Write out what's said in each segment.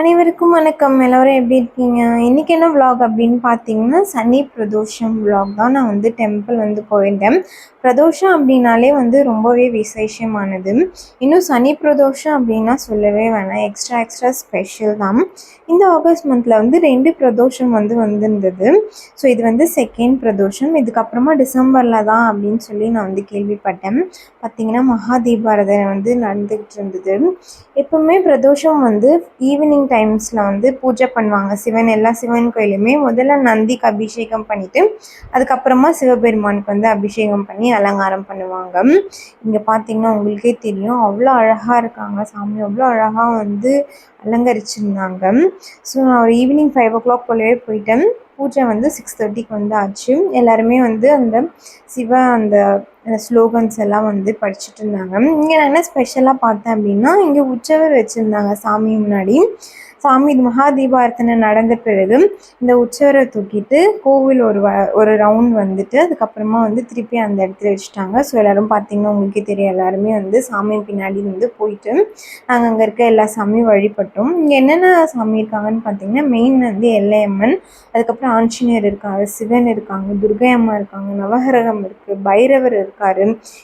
அனைவருக்கும் வணக்கம். எல்லோரும் எப்படி இருக்கீங்க? இன்றைக்கி என்ன விலாக் அப்படின்னு பார்த்தீங்கன்னா சனி பிரதோஷம் விலாக் தான். நான் வந்து டெம்பிள் வந்து போயிருந்தேன். பிரதோஷம் அப்படின்னாலே வந்து ரொம்பவே விசேஷமானது. இன்னும் சனி பிரதோஷம் அப்படின்னா சொல்லவே வேணாம். எக்ஸ்ட்ரா எக்ஸ்ட்ரா ஸ்பெஷல் தான். இந்த ஆகஸ்ட் மந்தில் வந்து ரெண்டு பிரதோஷம் வந்து வந்திருந்தது. ஸோ இது வந்து செகண்ட் பிரதோஷம். இதுக்கப்புறமா டிசம்பரில் தான் அப்படின்னு சொல்லி நான் வந்து கேள்விப்பட்டேன். பார்த்தீங்கன்னா மகா தீபாரதனை வந்து நடந்துக்கிட்டு இருந்தது. எப்பவுமே பிரதோஷம் வந்து ஈவினிங் டைம்ஸில் வந்து பூஜை பண்ணுவாங்க. சிவன் எல்லா சிவன் கோயிலுமே முதல்ல நந்திக்கு அபிஷேகம் பண்ணிவிட்டு அதுக்கப்புறமா சிவபெருமானுக்கு வந்து அபிஷேகம் பண்ணி அலங்காரம் பண்ணுவாங்க. இங்கே பார்த்தீங்கன்னா உங்களுக்கே தெரியும் அவ்வளோ அழகாக இருக்காங்க சாமி. அவ்வளோ அழகாக வந்து அலங்கரிச்சிருந்தாங்க. ஸோ நான் ஒரு ஈவினிங் ஃபைவ் ஓ கிளாக் போலவே போயிட்டேன். பூஜை வந்து சிக்ஸ் தேர்ட்டிக்கு வந்து ஆச்சு எல்லாருமே வந்து அந்த சிவ அந்த ஸ்லோகன்ஸ் எல்லாம் வந்து படிச்சுட்டு இருந்தாங்க. இங்கே நான் என்ன ஸ்பெஷலாக பார்த்தேன் அப்படின்னா இங்கே உற்சவர் வச்சுருந்தாங்க சாமி முன்னாடி. சாமி இது மகா தீபார்த்தனை நடந்த பிறகு இந்த உற்சவரை தூக்கிட்டு கோவில் ஒரு வ ஒரு ரவுண்ட் வந்துட்டு அதுக்கப்புறமா வந்து திருப்பி அந்த இடத்துல வச்சுட்டாங்க. ஸோ எல்லோரும் பார்த்தீங்கன்னா உங்களுக்கே தெரியும் எல்லாருமே வந்து சாமி பின்னாடி வந்து போயிட்டு நாங்கள் அங்கே இருக்க எல்லா சாமியும் வழிபட்டோம். இங்கே என்னென்ன சாமி இருக்காங்கன்னு பார்த்தீங்கன்னா மெயின் வந்து எல்லையம்மன் அதுக்கப்புறம் ஆஞ்சநேயர் இருக்கார் சிவன் இருக்காங்க துர்கை அம்மா இருக்காங்க நவகிரகம் இருக்குது பைரவர் இருக்கார்.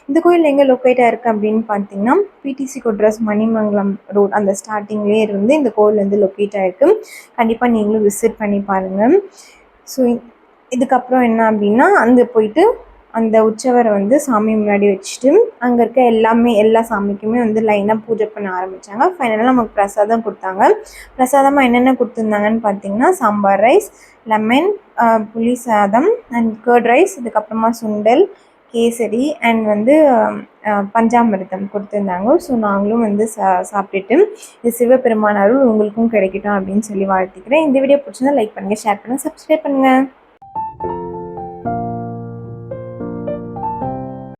இந்த கோயில் எங்கே லொக்கேட்டாக இருக்குது அப்படின்னு பார்த்தீங்கன்னா பிடிசி கொட்ரஸ் மணிமங்கலம் ரோட் அந்த ஸ்டார்டிங்லேயே இருந்து இந்த கோயில் வந்து லொக்கேட் ஆகிருக்கு கண்டிப்பாக நீங்களும் விசிட் பண்ணி பாருங்கள் ஸோ இதுக்கப்புறம் என்ன அப்படின்னா அங்கே போயிட்டு அந்த உற்சவரை வந்து சாமி முன்னாடி வச்சுட்டு அங்கே இருக்க எல்லாமே எல்லா சாமிக்குமே வந்து லைனாக பூஜை பண்ண ஆரம்பித்தாங்க ஃபைனலாக நமக்கு பிரசாதம் கொடுத்தாங்க. பிரசாதமாக என்னென்ன கொடுத்துருந்தாங்கன்னு பார்த்தீங்கன்னா சாம்பார் ரைஸ் லெமன் புளி சாதம் அண்ட் கர்ட் ரைஸ் இதுக்கப்புறமா சுண்டல் கேசரி அண்ட் வந்து பஞ்சாமிர்தம் கொடுத்துருந்தாங்க. ஸோ நாங்களும் வந்து சா சாப்பிட்டுட்டு இது சிவபெருமானாரும் உங்களுக்கும் கிடைக்கட்டும் அப்படின்னு சொல்லி வாழ்த்துக்கிறேன். இந்த வீடியோ பிடிச்சிருந்தா லைக் பண்ணுங்கள் ஷேர் பண்ணுங்கள் சப்ஸ்கிரைப் பண்ணுங்கள்